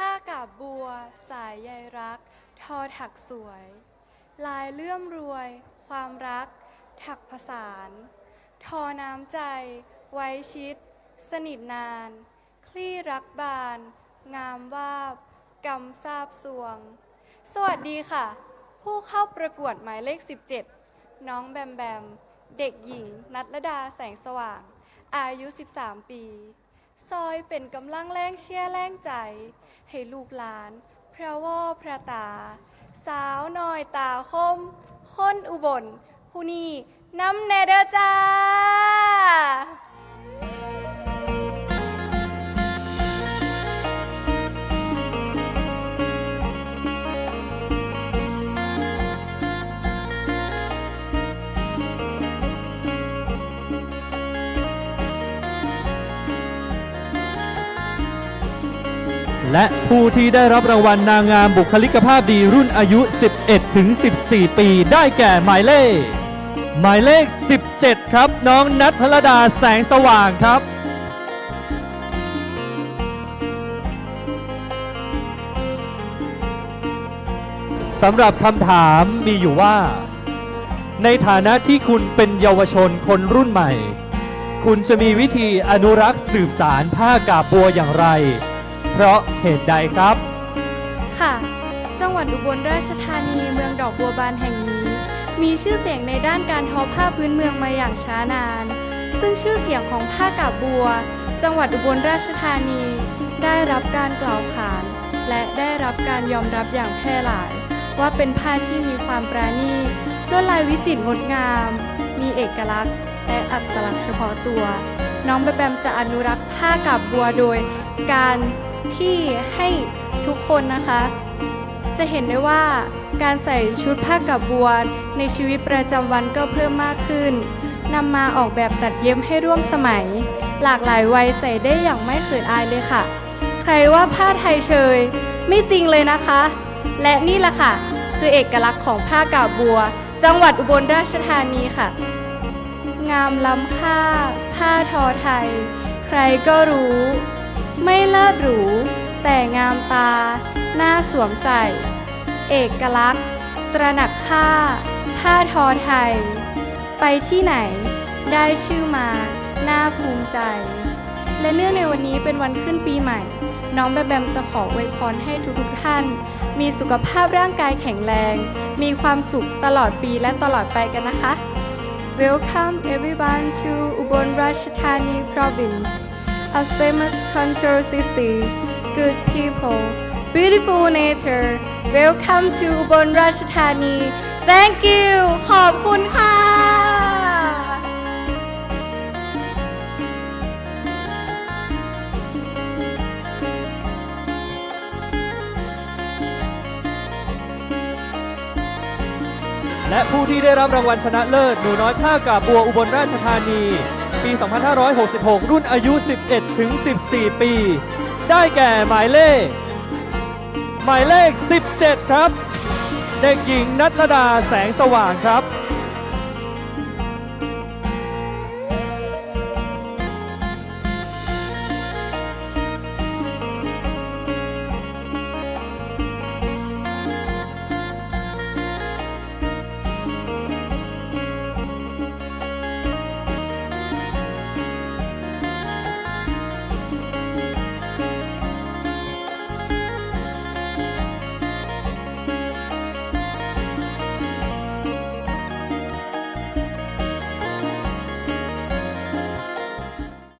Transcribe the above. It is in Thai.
ผ้ากาบบัว สายใยรัก ทอถักสวย ลายเลื่อมรวย ความรัก ถักผสาน ทอน้ำใจ ไว้ชิด สนิทนาน คลี่รักบาน งามวาบกำซาบสวง สวัสดีค่ะ ผู้เข้าประกวดหมายเลข 17 น้องแบมแบม เด็กหญิง นัทรดาแสงสว่าง อายุ 13 ปี ซอยเป็นกำลังแรงเชียร์แรงใจ ให้ลูกหลาน พระว่อพระตา สาวน้อยตาคม คนอุบล ผู้นี้น้ำแนเดอจ้า และผู้ที่ได้รับรางวัลนางงามบุคลิกภาพดีรุ่นอายุ 11ถึง14 ปีได้แก่หมายเลข หมายเลข 17 ครับ น้องนัทรดาแสงสว่างครับสำหรับคำถามมีอยู่ว่า ในฐานะที่คุณเป็นเยาวชนคนรุ่นใหม่ คุณจะมีวิธีอนุรักษ์สืบสารผ้ากาบบัวอย่างไร เพราะเหตุใดครับ ค่ะ จังหวัดอุบลราชธานีเมืองดอกบัวบานแห่งนี้ มีชื่อเสียงในด้านการทอผ้าพื้นเมืองมาอย่างช้านาน ซึ่งชื่อเสียงของผ้ากาบบัว จังหวัดอุบลราชธานี ได้รับการกล่าวขาน และได้รับการยอมรับอย่างแพร่หลาย ว่าเป็นผ้าที่มีความปราณีตลวดลายวิจิตรงดงาม มีเอกลักษณ์และอัตลักษณ์เฉพาะตัว น้องแบมแบมจะอนุรักษ์ผ้ากาบบัวโดยการ ที่ให้ทุกคนนะคะ จะเห็นได้ว่าการใส่ชุดผ้ากับบัวในชีวิตประจำวันก็เพิ่มมากขึ้นนำมาออกแบบตัดเย็บให้ร่วมสมัย หลากหลายวัยใส่ได้อย่างไม่เขินอายเลยค่ะ ใครว่าผ้าไทยเชย ไม่จริงเลยนะคะ และนี่แหละค่ะ คือเอกลักษณ์ของผ้ากาบบัว จังหวัดอุบลราชธานีค่ะ งามล้ำค่า ผ้าทอไทย ใครก็รู้ ไม่เลิศหรู แต่งามตา หน้าสวมใส่ เอกลักษณ์ ตระหนักค่า ผ้าทอไทย ไปที่ไหน ได้ชื่อมาหน่าภูมิใจ และเนื่องในวันนี้เป็นวันขึ้นปีใหม่ น้องแบมแบมจะขออวยพรให้ทุกๆท่าน มีสุขภาพร่างกายแข็งแรง มีความสุขตลอดปีและตลอดไปกันนะคะ Welcome everyone to Ubon Ratchathani province, a famous cultural city, good people, beautiful nature. Welcome to Ubon Ratchathani. Thank you. ขอบคุณค่ะและผู้ที่ได้รับรางวัลชนะเลิศหนูน้อยผ้ากาบัวอุบลราชธานี ปี 2566 รุ่นอายุ 11 ถึง 14 ปี ได้แก่หมายเลข หมายเลข 17 ครับ เด็กหญิงนัทดาแสงสว่างครับ